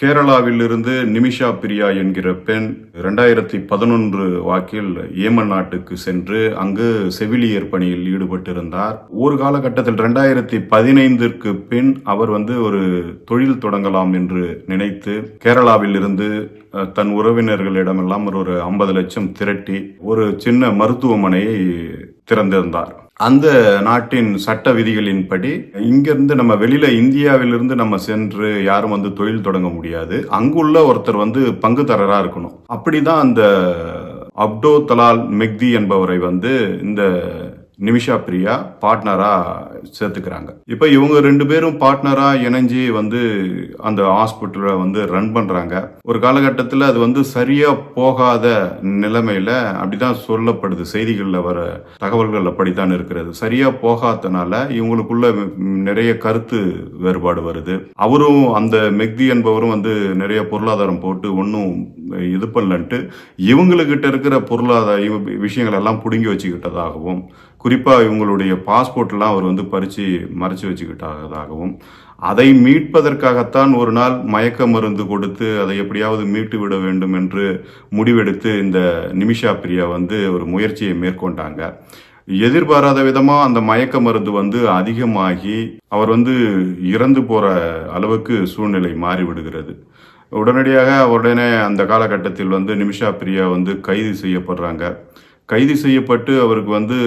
கேரளாவிலிருந்து நிமிஷா பிரியா என்கிற பெண் ரெண்டாயிரத்தி பதினொன்று வாக்கில் ஏமன் நாட்டுக்கு சென்று அங்கு செவிலியர் பணியில் ஈடுபட்டிருந்தார். ஒரு காலகட்டத்தில் ரெண்டாயிரத்தி பதினைந்திற்கு பின் அவர் வந்து ஒரு தொழில் தொடங்கலாம் என்று நினைத்து கேரளாவில் இருந்து தன் உறவினர்களிடமெல்லாம் ஒரு ஒரு ஐம்பது லட்சம் திரட்டி ஒரு சின்ன மருத்துவமனையை திறந்திருந்தார். அந்த நாட்டின் சட்ட விதிகளின்படி இங்கிருந்து நம்ம வெளியில இந்தியாவிலிருந்து நம்ம சென்று யாரும் வந்து தொழில் தொடங்க முடியாது. அங்குள்ள ஒருத்தர் வந்து பங்குதாரரா இருக்கணும். அப்படிதான் அந்த அப்டோ தலால் மெக்தி என்பவரை வந்து இந்த நிமிஷா பிரியா பார்ட்னரா சேர்த்துக்கிறாங்க. இப்போ இவங்க ரெண்டு பேரும் பார்ட்னரா இணைஞ்சு வந்து அந்த ஹாஸ்பிட்டலை வந்து ரன் பண்றாங்க. ஒரு காலகட்டத்தில் அது வந்து சரியா போகாத நிலைமையில அப்படிதான் சொல்லப்படுது. செய்திகளில் வர தகவல்கள் அப்படித்தான் இருக்கிறது. சரியா போகாதனால இவங்களுக்குள்ள நிறைய கருத்து வேறுபாடு வருது. அவரும் அந்த மெக்தி என்பவரும் வந்து நிறைய பொருளாதாரம் போட்டு ஒன்றும் இது பண்ணலன்ட்டு இவங்களுக்கிட்ட இருக்கிற பொருளாதார விஷயங்கள் எல்லாம் பிடுங்கி வச்சுக்கிட்டதாகவும் குறிப்பாக இவங்களுடைய பாஸ்போர்ட்லாம் அவர் வந்து பறித்து மறைச்சு வச்சுக்கிட்டதாகவும் அதை மீட்பதற்காகத்தான் ஒரு நாள் மயக்க மருந்து கொடுத்து அதை எப்படியாவது மீட்டு விட வேண்டும் என்று முடிவெடுத்து இந்த நிமிஷா பிரியா வந்து ஒரு முயற்சியை மேற்கொண்டாங்க. எதிர்பாராத விதமாக அந்த மயக்க மருந்து வந்து அதிகமாகி அவர் வந்து இறந்து போகிற அளவுக்கு சூழ்நிலை மாறிவிடுகிறது. உடனடியாக உடனே அந்த காலகட்டத்தில் வந்து நிமிஷா பிரியா வந்து கைது செய்யப்படுறாங்க. கைது செய்யப்பட்டு அவருக்கு வந்து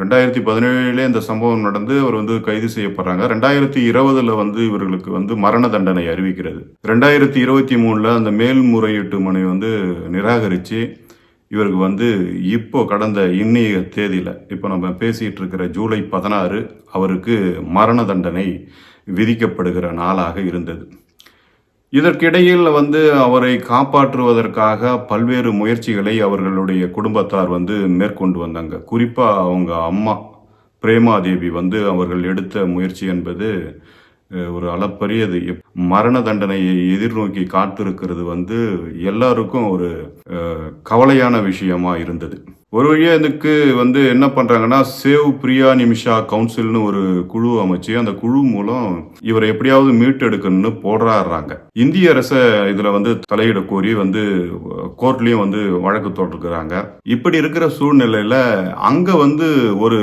ரெண்டாயிரத்தி பதினேழுலே இந்த சம்பவம் நடந்து அவர் வந்து கைது செய்யப்படுறாங்க. ரெண்டாயிரத்தி இருபதுல வந்து இவர்களுக்கு வந்து மரண தண்டனை அறிவிக்கிறது. ரெண்டாயிரத்தி இருபத்தி மூணுல அந்த மேல்முறையீட்டு மனை வந்து நிராகரித்து இவருக்கு வந்து இப்போ கடந்த இன்னைய தேதியில் இப்போ நம்ம பேசிகிட்டு இருக்கிற ஜூலை பதினாறு அவருக்கு மரண தண்டனை விதிக்கப்படுகிற நாளாக இருந்தது. இதற்கிடையில் வந்து அவரை காப்பாற்றுவதற்காக பல்வேறு முயற்சிகளை அவர்களுடைய குடும்பத்தார் வந்து மேற்கொண்டு வந்தாங்க. குறிப்பாக அவங்க அம்மா பிரேமாதேவி வந்து அவர்கள் எடுத்த முயற்சி என்பது ஒரு அளப்பரியது. எப்- மரண தண்டனையை எதிர்நோக்கி காத்திருக்கிறது வந்து எல்லாருக்கும் ஒரு கவலையான விஷயமா இருந்தது. ஒரு வழியாக இதுக்கு வந்து என்ன பண்ணுறாங்கன்னா சேவ் பிரியா நிமிஷா கவுன்சில்னு ஒரு குழு அமைச்சு அந்த குழு மூலம் இவரை எப்படியாவது மீட்டெடுக்கணும்னு போடுறாடுறாங்க இந்திய அரசை இதில் வந்து தலையிட கோரி வந்து கோர்ட்லேயும் வந்து வழக்கு தொடர்கிறாங்க இப்படி இருக்கிற சூழ்நிலையில் அங்கே வந்து ஒரு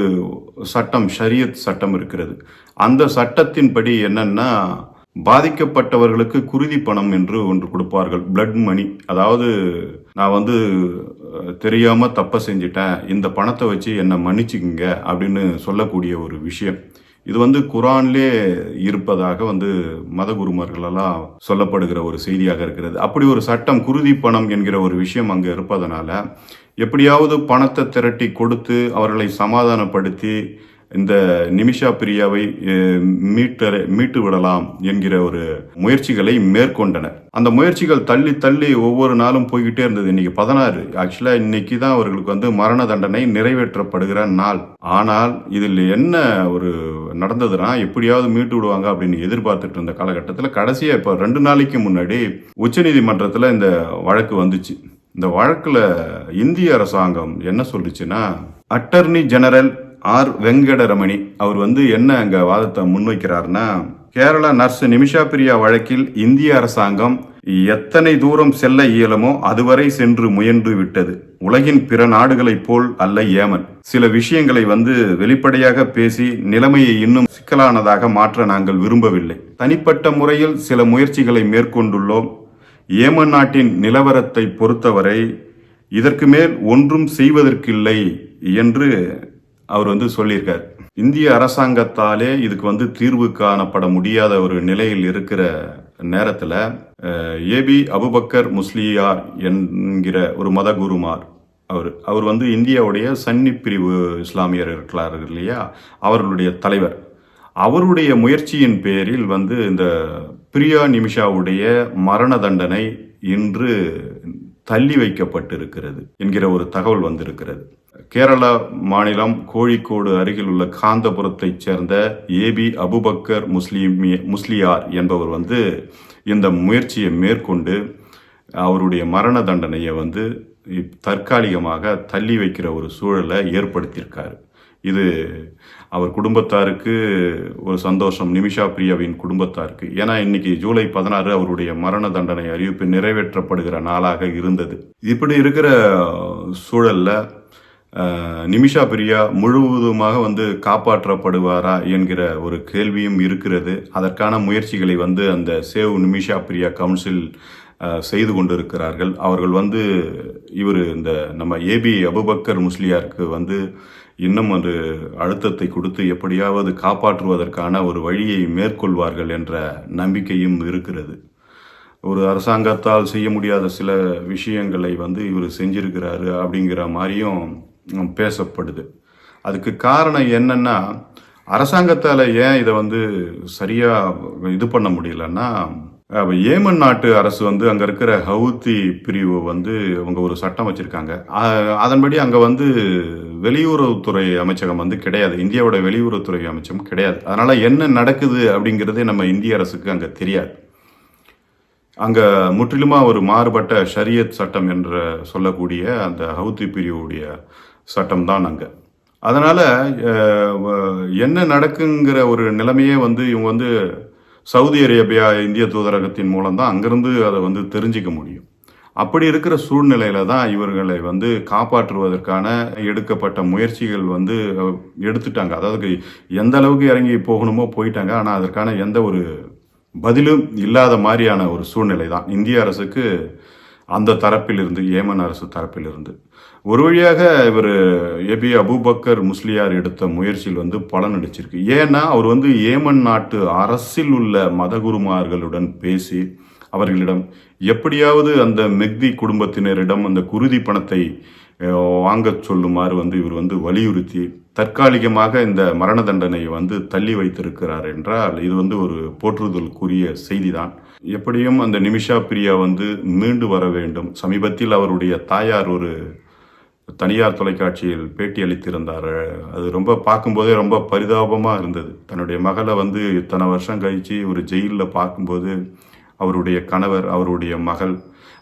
சட்டம் ஷரியத் சட்டம் இருக்கிறது. அந்த சட்டத்தின்படி என்னன்னா பாதிக்கப்பட்டவர்களுக்கு குருதி பணம் என்று ஒன்று கொடுப்பார்கள். பிளட் மணி அதாவது நான் வந்து தெரியாமல் தெரியாம தப்ப செஞ்சிட்டேன். இந்த பணத்தை வச்சு என்னை மன்னிச்சுக்குங்க அப்படின்னு சொல்லக்கூடிய ஒரு விஷயம். இது வந்து குரான்லே இருப்பதாக வந்து மதகுருமார்களெல்லாம் சொல்லப்படுகிற ஒரு செய்தியாக இருக்கிறது. அப்படி ஒரு சட்டம் குருதி பணம் என்கிற ஒரு விஷயம் அங்கே இருப்பதனால எப்படியாவது பணத்தை திரட்டி கொடுத்து அவர்களை சமாதானப்படுத்தி இந்த நிமிஷா பிரியாவை மீட்டரை மீட்டு விடலாம் என்கிற ஒரு முயற்சிகளை மேற்கொண்டனர். அந்த முயற்சிகள் தள்ளி தள்ளி ஒவ்வொரு நாளும் போய்கிட்டே இருந்தது. இன்னைக்கு பதினாறு. ஆக்சுவலா இன்னைக்கு தான் அவர்களுக்கு வந்து மரண தண்டனை நிறைவேற்றப்படுகிற நாள். ஆனால் இதில் என்ன ஒரு நடந்ததுன்னா எப்படியாவது மீட்டு விடுவாங்க அப்படின்னு எதிர்பார்த்துட்டு இருந்த காலகட்டத்தில் கடைசியாக இப்போ ரெண்டு நாளைக்கு முன்னாடி உச்சநீதிமன்றத்தில் இந்த வழக்கு வந்துச்சு. இந்த வழக்கில் இந்திய அரசாங்கம் என்ன சொல்லுச்சுன்னா அட்டர்னி ஜெனரல் ஆர் வெங்கடரமணி அவர் வந்து என்ன அங்கே வாதத்தை முன்வைக்கிறாருன்னா கேரளா நர்ஸ் நிமிஷா பிரியா வழக்கில் இந்திய அரசாங்கம் எத்தனை தூரம் செல்ல இயலுமோ அதுவரை சென்று முயன்று விட்டது. உலகின் பிற நாடுகளைப் போல் அல்ல ஏமன். சில விஷயங்களை வந்து வெளிப்படையாக பேசி நிலைமையை இன்னும் சிக்கலானதாக மாற்ற நாங்கள் விரும்பவில்லை. தனிப்பட்ட முறையில் சில முயற்சிகளை மேற்கொண்டுள்ளோம். ஏமன் நாட்டின் நிலவரத்தை பொறுத்தவரை இதற்கு மேல் ஒன்றும் செய்வதற்கில்லை என்று அவர் வந்து சொல்லியிருக்கார். இந்திய அரசாங்கத்தாலே இதுக்கு வந்து தீர்வு காணப்பட முடியாத ஒரு நிலையில் இருக்கிற நேரத்தில் ஏபி அபுபக்கர் முஸ்லியார் என்கிற ஒரு மத குருமார் அவர் அவர் வந்து இந்தியாவுடைய சன்னி பிரிவு இஸ்லாமியர் இருக்கிறார்கள் இல்லையா? அவர்களுடைய தலைவர். அவருடைய முயற்சியின் பேரில் வந்து இந்த பிரியா நிமிஷாவுடைய மரண தண்டனை இன்று தள்ளி வைக்கப்பட்டிருக்கிறது என்கிற ஒரு தகவல் வந்திருக்கிறது. கேரள மாநிலம் கோழிக்கோடு அருகில் உள்ள காந்தபுரத்தைச் சேர்ந்த ஏபி அபுபக்கர் முஸ்லிம் முஸ்லியார் என்பவர் வந்து இந்த முயற்சியை மேற்கொண்டு அவருடைய மரண தண்டனையை வந்து இப்- தற்காலிகமாக தள்ளி வைக்கிற ஒரு சூழலை ஏற்படுத்தியிருக்காரு. இது அவர் குடும்பத்தாருக்கு ஒரு சந்தோஷம் நிமிஷா பிரியாவின் குடும்பத்தாருக்கு. ஏன்னா இன்னைக்கு ஜூலை பதினாறு அவருடைய மரண தண்டனை அறிவிப்பு நிறைவேற்றப்படுகிற நாளாக இருந்தது. இப்படி இருக்கிற சூழலில் நிமிஷா பிரியா முழுவதுமாக வந்து காப்பாற்றப்படுவாரா என்கிற ஒரு கேள்வியும் இருக்கிறது. அதற்கான முயற்சிகளை வந்து அந்த சேவ் நிமிஷா பிரியா கவுன்சில் செய்து கொண்டிருக்கிறார்கள். அவர்கள் வந்து இவர் இந்த நம்ம ஏபி அபுபக்கர் முஸ்லியாருக்கு வந்து இன்னும் ஒரு அழுத்தத்தை கொடுத்து எப்படியாவது காப்பாற்றுவதற்கான ஒரு வழியை மேற்கொள்வார்கள் என்ற நம்பிக்கையும் இருக்கிறது. ஒரு அரசாங்கத்தால் செய்ய முடியாத சில விஷயங்களை வந்து இவர் செஞ்சிருக்கிறாரு அப்படிங்கிற மாதிரியும் பேசப்படுது. அதுக்கு காரணம் என்னன்னா அரசாங்கத்தால் ஏன் இதை வந்து சரியாக இது பண்ண முடியலன்னா ஏமன் நாட்டு அரசு வந்து அங்கே இருக்கிற ஹவுத்தி பிரிவு வந்து அவங்க ஒரு சட்டம் வச்சுருக்காங்க. அதன்படி அங்கே வந்து வெளியுறவுத்துறை அமைச்சகம் வந்து கிடையாது. இந்தியாவோட வெளியுறவுத்துறை அமைச்சகம் கிடையாது. அதனால் என்ன நடக்குது அப்படிங்கிறதே நம்ம இந்திய அரசுக்கு அங்கே தெரியாது. அங்கே முற்றிலுமாக ஒரு மாறுபட்ட ஷரியத் சட்டம் என்று சொல்லக்கூடிய அந்த ஹவுத்தி பிரிவுடைய சட்டம் தான் அங்கே. அதனால் என்ன நடக்குங்கிற ஒரு நிலைமையே வந்து இவங்க வந்து சவுதி அரேபியா இந்திய தூதரகத்தின் மூலம் தான் அங்கேருந்து அதை வந்து தெரிஞ்சுக்க முடியும். அப்படி இருக்கிற சூழ்நிலையில தான் இவர்களை வந்து காப்பாற்றுவதற்கான எடுக்கப்பட்ட முயற்சிகள் வந்து எடுத்துட்டாங்க. அதாவது எந்த அளவுக்கு இறங்கி போகணுமோ போயிட்டாங்க. ஆனால் அதற்கான எந்த ஒரு பதிலும் இல்லாத மாதிரியான ஒரு சூழ்நிலை தான். இந்திய அரசுக்கு அந்த தரப்பிலிருந்து ஏமன் அரசு தரப்பிலிருந்து. ஒரு வழியாக இவர் ஏபி அபூபக்கர் முஸ்லியார் எடுத்த முயற்சியில் வந்து பலன் அடிச்சிருக்கு. ஏன்னா அவர் வந்து ஏமன் நாட்டு அரசில் உள்ள மதகுருமார்களுடன் பேசி அவர்களிடம் எப்படியாவது அந்த மெக்தி குடும்பத்தினரிடம் அந்த குருதி பணத்தை வாங்க வாங்கச் சொல்லுமாறு வந்து இவர் வந்து வலியுறுத்தி தற்காலிகமாக இந்த மரண தண்டனையை வந்து தள்ளி வைத்திருக்கிறார் என்றால் இது வந்து ஒரு போற்றுதலுக்குரிய செய்திதான். எப்படியும் அந்த நிமிஷா பிரியா வந்து மீண்டு வர வேண்டும். சமீபத்தில் அவருடைய தாயார் ஒரு தனியார் தொலைக்காட்சியில் பேட்டி அளித்திருந்தார் அது ரொம்ப பார்க்கும்போதே ரொம்ப பரிதாபமாக இருந்தது. தன்னுடைய மகளை வந்து இத்தனை வருஷம் கழித்து ஒரு ஜெயிலில் பார்க்கும்போது அவருடைய கணவர் அவருடைய மகள்.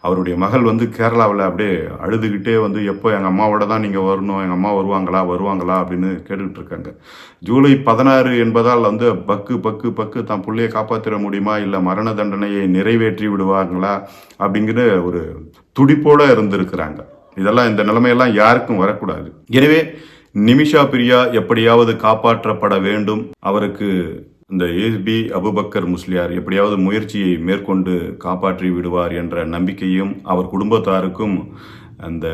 அவருடைய மகள் வந்து கேரளாவில் அப்படியே அழுதுகிட்டே வந்து எப்போ எங்கள் அம்மாவோட தான் நீங்கள் வரணும்? எங்கள் அம்மா வருவாங்களா? வருவாங்களா? அப்படின்னு கேட்டுக்கிட்டு இருக்காங்க ஜூலை பதினாறு என்பதால் வந்து பக்கு பக்கு பக்கு தான் பிள்ளையை காப்பாற்றிட முடியுமா? இல்லை மரண தண்டனையை நிறைவேற்றி விடுவாங்களா அப்படிங்கிற ஒரு துடிப்போட இருந்திருக்கிறாங்க. இதெல்லாம் இந்த நிலைமையெல்லாம் யாருக்கும் வரக்கூடாது. எனவே நிமிஷா பிரியா எப்படியாவது காப்பாற்றப்பட வேண்டும். அவருக்கு இந்த ஏபி அபுபக்கர் முஸ்லியார் எப்படியாவது முயற்சியை மேற்கொண்டு காப்பாற்றி விடுவார் என்ற நம்பிக்கையும் அவர் குடும்பத்தாருக்கும் அந்த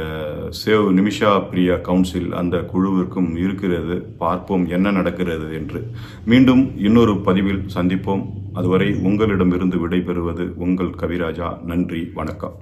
சேவ் நிமிஷா பிரியா கவுன்சில் அந்த குழுவிற்கும் இருக்கிறது. பார்ப்போம் என்ன நடக்கிறது என்று. மீண்டும் இன்னொரு பதிவில் சந்திப்போம். அதுவரை உங்களிடமிருந்து விடைபெறுவது உங்கள் கவிராஜா. நன்றி வணக்கம்.